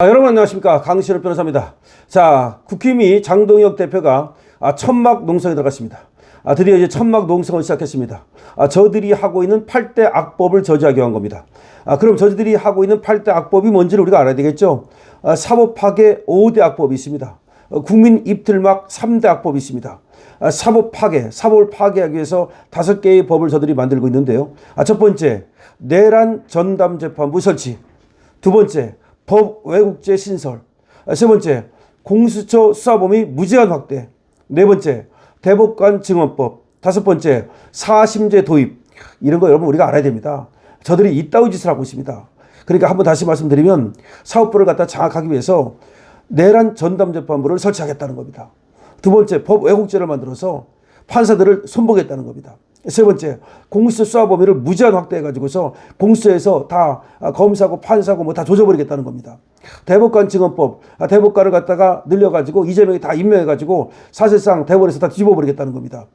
아, 여러분 안녕하십니까 강신업 변호사입니다. 자 국힘이 장동혁 대표가 아, 천막 농성에 들어갔습니다. 아, 드디어 이제 천막 농성을 시작했습니다. 아, 저들이 하고 있는 8대 악법을 저지하기 위한 겁니다. 아, 그럼 저들이 하고 있는 8대 악법이 뭔지를 우리가 알아야 되겠죠. 아, 사법 파괴 5대 악법이 있습니다. 어, 국민 입틀막 3대 악법이 있습니다. 아, 사법 파괴, 사법을 파괴하기 위해서 다섯 개의 법을 저들이 만들고 있는데요. 아, 첫 번째, 내란 전담 재판부 설치. 두 번째, 법 왜곡죄 신설. 아, 세 번째, 공수처 수사범위 무제한 확대. 네 번째, 대법관 증언법. 다섯 번째, 사심제 도입. 이런 거 여러분 우리가 알아야 됩니다. 저들이 이따위 짓을 하고 있습니다. 그러니까 한번 다시 말씀드리면 사업부를 갖다 장악하기 위해서 내란 전담 재판부를 설치하겠다는 겁니다. 두 번째, 법 왜곡죄를 만들어서 판사들을 손보겠다는 겁니다. 세 번째, 공수처 수사 범위를 무제한 확대해 가지고서 공수처에서 다 검사고 판사고 뭐 다 조져버리겠다는 겁니다. 대법관 증언법, 아, 대법관을 갖다가 늘려가지고 이재명이 다 임명해가지고 사실상 대법원에서 다 뒤집어버리겠다는 겁니다.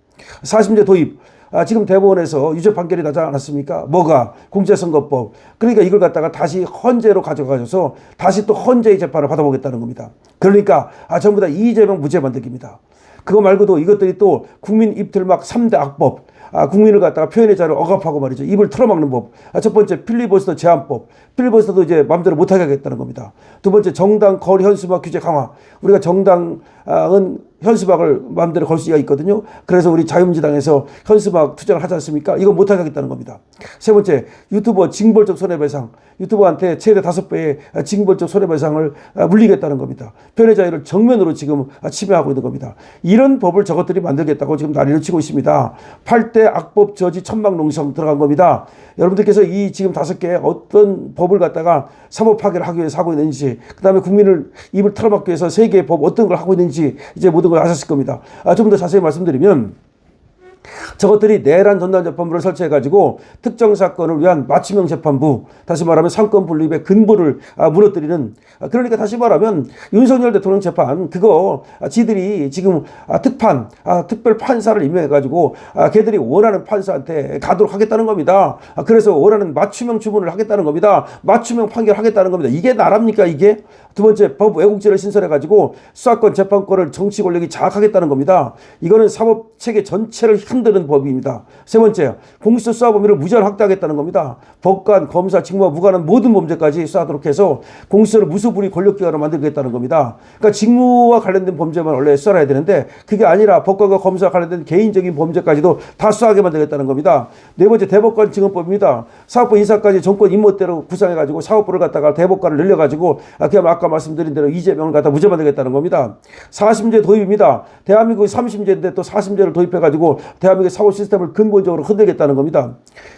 사심제 도입, 아, 지금 대법원에서 유죄 판결이 나지 않았습니까? 뭐가? 공제선거법. 그러니까 이걸 갖다가 다시 헌재로 가져가셔서 다시 또 헌재의 재판을 받아보겠다는 겁니다. 그러니까 아, 전부 다 이재명 무죄 만들기입니다. 그거 말고도 이것들이 또 국민 입틀막 3대 악법, 아, 국민을 갖다가 표현의 자유를 억압하고 말이죠. 입을 틀어막는 법. 아, 첫 번째 필리버스터 제한법. 필리버스터도 이제 마음대로 못하게 하겠다는 겁니다. 두 번째 정당 거리 현수막 규제 강화. 우리가 정당은 현수막을 마음대로 걸 수가 있거든요. 그래서 우리 자유민주당에서 현수막 투쟁을 하지 않습니까? 이거 못하게 하겠다는 겁니다. 세 번째 유튜버 징벌적 손해배상. 유튜버한테 최대 다섯 배의 징벌적 손해배상을 물리겠다는 겁니다. 표현의 자유를 정면으로 지금 침해하고 있는 겁니다. 이런 법을 저것들이 만들겠다고 지금 난리를 치고 있습니다. 8대 악법 저지 천막 농성 들어간 겁니다. 여러분들께서 이 지금 다섯 개 어떤 법을 갖다가 사법 파괴를 하기 위해서 하고 있는지, 그 다음에 국민을 입을 털어막기 위해서 세 개의 법 어떤 걸 하고 있는지 이제 모든 걸 아셨을 겁니다. 아, 좀 더 자세히 말씀드리면 저것들이 내란 전담 재판부를 설치해 가지고 특정 사건을 위한 맞춤형 재판부 다시 말하면 상권 분립의 근본을 아, 무너뜨리는 아, 그러니까 다시 말하면 윤석열 대통령 재판 그거 아, 지들이 지금 아, 특판 아, 특별 판사를 임명해 가지고 아, 걔들이 원하는 판사한테 가도록 하겠다는 겁니다. 아, 그래서 원하는 맞춤형 주문을 하겠다는 겁니다. 맞춤형 판결 하겠다는 겁니다. 이게 나랍니까 이게 두 번째 법 왜곡죄를 신설해 가지고 수사권 재판권을 정치 권력이 장악하겠다는 겁니다. 이거는 사법 체계 전체를 흔드는 법입니다. 세 번째 공수처 수사 범위를 무제한 확대하겠다는 겁니다. 법관, 검사, 직무와 무관한 모든 범죄까지 수사하도록 해서 공수처를 무소불위 권력기관으로 만들겠다는 겁니다. 그러니까 직무와 관련된 범죄만 원래 수사해야 되는데 그게 아니라 법관과 검사와 관련된 개인적인 범죄까지도 다 수사하게 만들겠다는 겁니다. 네 번째 대법관 증언법입니다. 사법부 인사까지 정권 임무대로 구상해 가지고 사법부를 갖다가 대법관을 늘려 가지고 그냥 아까 말씀드린 대로 이재명을 갖다 무죄 만들겠다는 겁니다. 사심제 도입입니다. 대한민국이 30제인데 또 40제를 도입해 가지고 대한민국의 사고 시스템을 근본적으로 흔들겠다는 겁니다.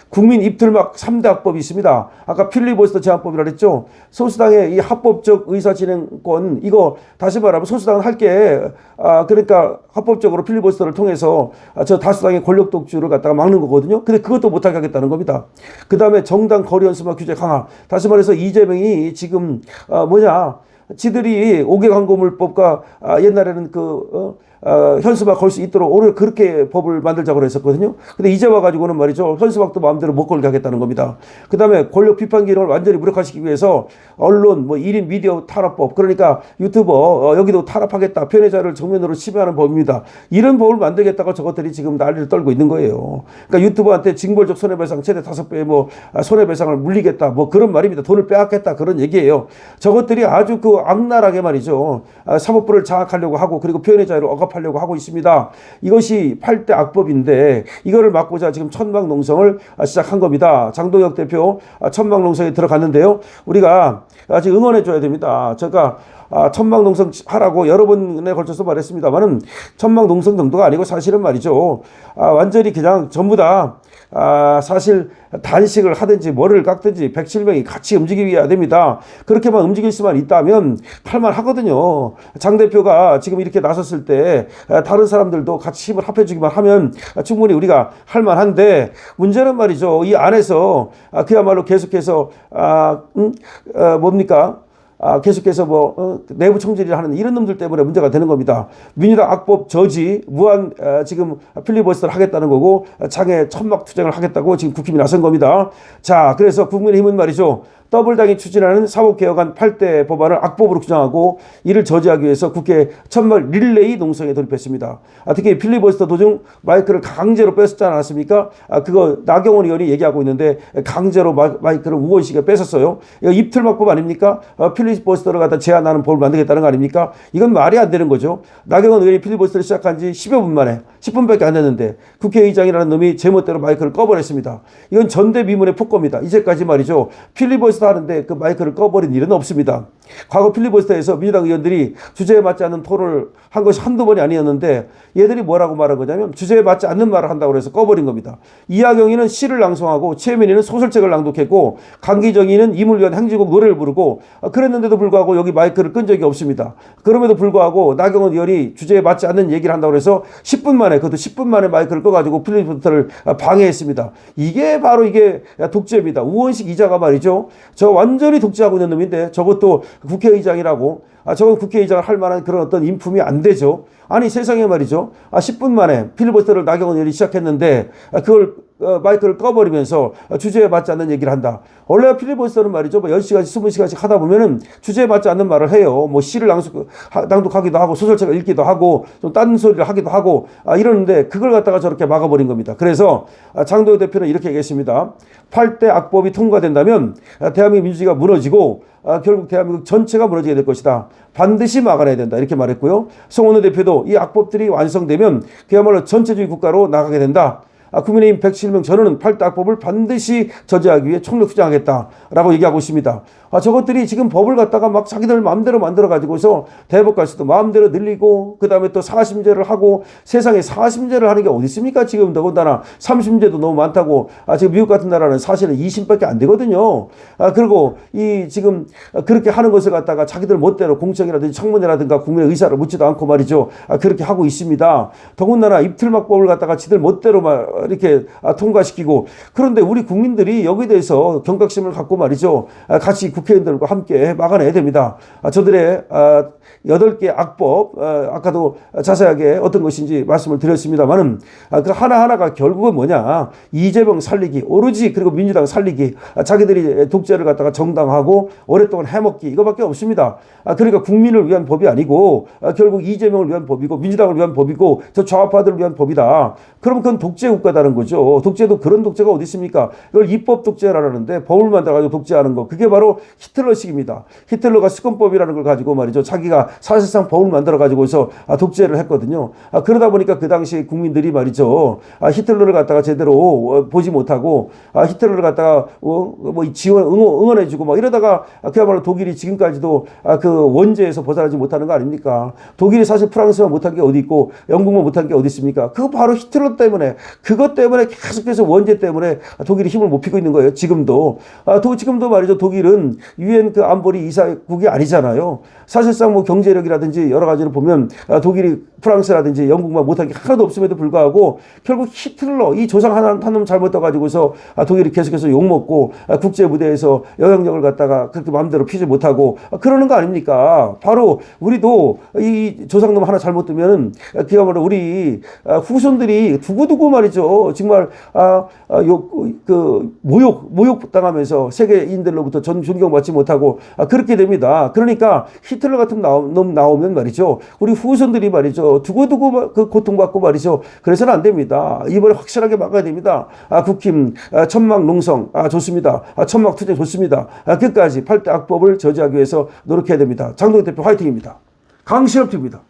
국민 입틀막 3대 합법이 있습니다. 아까 필리버스터 제한법이라 그랬죠. 소수당의 이 합법적 의사진행권 이거 다시 말하면 소수당은 할게 아, 그러니까 합법적으로 필리버스터를 통해서 아, 저 다수당의 권력 독주를 갖다가 막는 거거든요. 근데 그것도 못하게 하겠다는 겁니다. 그 다음에 정당 거리 연수막 규제 강화. 다시 말해서 이재명이 지금 아, 뭐냐 지들이 5개 광고물법과 아, 옛날에는 그 어, 어, 현수막 걸 수 있도록 오늘 그렇게 법을 만들자고 했었거든요. 근데 이제 와가지고는 말이죠. 현수막도 마음대로 못 걸게 하겠다는 겁니다. 그 다음에 권력 비판 기능을 완전히 무력화시키기 위해서 언론, 뭐 1인 미디어 탄압법, 그러니까 유튜버, 어, 여기도 탄압하겠다. 표현의 자유를 정면으로 침해하는 법입니다. 이런 법을 만들겠다고 저것들이 지금 난리를 떨고 있는 거예요. 그러니까 유튜버한테 징벌적 손해배상 최대 다섯 배의 뭐 아, 손해배상을 물리겠다. 뭐 그런 말입니다. 돈을 빼앗겠다. 그런 얘기예요. 저것들이 아주 그 악랄하게 말이죠. 아, 사법부를 장악하려고 하고 그리고 표현의 자유를 억압 하려고 하고 있습니다. 이것이 8대 악법인데 이거를 막고자 지금 천막 농성을 시작한 겁니다. 장동혁 대표 천막 농성에 들어갔는데요. 우리가 아직 응원해 줘야 됩니다. 제가 아, 천막 농성 하라고 여러 번에 걸쳐서 말했습니다만은 천막 농성 정도가 아니고 사실은 말이죠. 아, 완전히 그냥 전부 다 아, 사실 단식을 하든지 머리를 깎든지 107명이 같이 움직여야 됩니다. 그렇게만 움직일 수만 있다면 할만 하거든요. 장 대표가 지금 이렇게 나섰을 때 다른 사람들도 같이 힘을 합해주기만 하면 충분히 우리가 할만한데 문제는 말이죠. 이 안에서 아, 그야말로 계속해서 아, 음, 어, 뭡니까? 아, 계속해서 뭐 어, 내부 총질을 하는 이런 놈들 때문에 문제가 되는 겁니다. 민주당 악법 저지 무한 어, 지금 필리버스터를 하겠다는 거고 장애 천막 투쟁을 하겠다고 지금 국힘이 나선 겁니다. 자, 그래서 국민의힘은 말이죠. 더블당이 추진하는 사법개혁안 8대 법안을 악법으로 규정하고 이를 저지하기 위해서 국회 천막 릴레이 농성에 돌입했습니다. 아, 특히 필리버스터 도중 마이크를 강제로 뺐었지 않았습니까? 아, 그거 나경원 의원이 얘기하고 있는데 강제로 마, 마이크를 우원식이 뺏었어요. 이거 입틀막법 아닙니까? 어, 필리버스터를 갖다 제한하는 법을 만들겠다는 거 아닙니까? 이건 말이 안 되는 거죠. 나경원 의원이 필리버스터를 시작한 지 10여 분 만에 10분밖에 안 됐는데 국회의장이라는 놈이 제멋대로 마이크를 꺼버렸습니다. 이건 전대미문의 폭거입니다. 이제까지 말이죠. 필리버스터 하는데 그 마이크를 꺼버린 일은 없습니다. 과거 필리버스터에서 민주당 의원들이 주제에 맞지 않는 토론을 한 것이 한두 번이 아니었는데 얘들이 뭐라고 말한 거냐면 주제에 맞지 않는 말을 한다고 해서 꺼버린 겁니다. 이하경이는 시를 낭송하고 최민희는 소설책을 낭독했고 강기정이는 이물 위한 행진곡 노래를 부르고 아, 그랬는데도 불구하고 여기 마이크를 끈 적이 없습니다. 그럼에도 불구하고 나경원 의원이 주제에 맞지 않는 얘기를 한다고 해서 10분 만에 그것도 10분 만에 마이크를 꺼가지고 필리버스터를 방해했습니다. 이게 바로 이게 독재입니다. 우원식 이자가 말이죠. 저 완전히 독재하고 있는 놈인데 저것도 국회의장이라고 아, 저건 국회의장을 할 만한 그런 어떤 인품이 안 되죠. 아니 세상에 말이죠. 아, 10분 만에 필리버스터를 나경원 의원이 시작했는데 아, 그걸 어, 마이크를 꺼버리면서 주제에 맞지 않는 얘기를 한다. 원래 필리버스터는 말이죠. 뭐 10시간씩, 20시간씩 하다 보면은 주제에 맞지 않는 말을 해요. 뭐 시를 낭독, 낭독하기도 하고 소설책을 읽기도 하고 좀 딴소리를 하기도 하고 아, 이러는데 그걸 갖다가 저렇게 막아버린 겁니다. 그래서 아, 장도영 대표는 이렇게 얘기했습니다. 8대 악법이 통과된다면 아, 대한민국 민주주의가 무너지고 아, 결국 대한민국 전체가 무너지게 될 것이다. 반드시 막아내야 된다. 이렇게 말했고요. 송원호 대표도 이 악법들이 완성되면 그야말로 전체주의 국가로 나가게 된다. 아, 국민의힘 107명 전원은 8대 악법을 반드시 저지하기 위해 총력 투쟁하겠다라고 얘기하고 있습니다. 아, 저것들이 지금 법을 갖다가 막 자기들 마음대로 만들어 가지고서 대법관수도 마음대로 늘리고 그 다음에 또 사심제를 하고 세상에 사심제를 하는 게 어디 있습니까? 지금 더군다나 삼심제도 너무 많다고 아, 지금 미국 같은 나라는 사실은 2심밖에 안 되거든요. 아, 그리고 이 지금 그렇게 하는 것을 갖다가 자기들 멋대로 공청이라든지 청문회라든가 국민의 의사를 묻지도 않고 말이죠. 아, 그렇게 하고 있습니다. 더군다나 입틀막법을 갖다가 지들 멋대로 막 이렇게 아, 통과시키고 그런데 우리 국민들이 여기에 대해서 경각심을 갖고 말이죠. 아, 같이 국회의원들과 함께 막아내야 됩니다. 아, 저들의 아, 여덟 개 악법 아, 아까도 자세하게 어떤 것인지 말씀을 드렸습니다만은 아, 그 하나 하나가 결국은 뭐냐 이재명 살리기 오로지 그리고 민주당 살리기 아, 자기들이 독재를 갖다가 정당하고 오랫동안 해먹기 이거밖에 없습니다. 아, 그러니까 국민을 위한 법이 아니고 아, 결국 이재명을 위한 법이고 민주당을 위한 법이고 저 좌파들을 위한 법이다. 그럼 그건 독재 국가 다는 거죠. 독재도 그런 독재가 어디 있습니까? 이걸 입법 독재라는데 법을 만들어가지고 독재하는 거 그게 바로 히틀러식입니다. 히틀러가 수권법이라는 걸 가지고 말이죠. 자기가 사실상 법을 만들어 가지고서 아, 독재를 했거든요. 아, 그러다 보니까 그 당시 국민들이 말이죠. 아, 히틀러를 갖다가 제대로 어, 보지 못하고 아, 히틀러를 갖다가 어, 뭐 지원 응원, 응원해주고 막 이러다가 아, 그야말로 독일이 지금까지도 아, 그 원죄에서 벗어나지 못하는 거 아닙니까? 독일이 사실 프랑스만 못한 게 어디 있고 영국만 못한 게 어디 있습니까? 그거 바로 히틀러 때문에 그것 때문에 계속해서 원죄 때문에 독일이 힘을 못 피고 있는 거예요. 지금도 아, 도, 지금도 말이죠. 독일은 유엔 그 안보리 이사국이 아니잖아요. 사실상 뭐 경제력이라든지 여러 가지를 보면 아, 독일이 프랑스라든지 영국만 못한 게 하나도 없음에도 불구하고 결국 히틀러 이 조상 하나 한놈 잘못 떠가지고서 아, 독일이 계속해서 욕 먹고 아, 국제 무대에서 영향력을 갖다가 그렇게 마음대로 피지 못하고 아, 그러는 거 아닙니까? 바로 우리도 이 조상놈 하나 잘못 두면은 아, 그야말로 우리 아, 후손들이 두고두고 말이죠. 정말 아, 아, 요, 그 모욕 모욕 당하면서 세계인들로부터 전 존경받지 못하고 아, 그렇게 됩니다. 그러니까 히틀러 같은 놈 나오면 말이죠. 우리 후손들이 말이죠. 두고두고 그 고통받고 말이죠. 그래서는 안 됩니다. 이번에 확실하게 막아야 됩니다. 아, 국힘, 아, 천막 농성, 아, 좋습니다. 아, 천막 투쟁 좋습니다. 아, 끝까지 8대 악법을 저지하기 위해서 노력해야 됩니다. 장동희 대표 화이팅입니다. 강실업 입니다.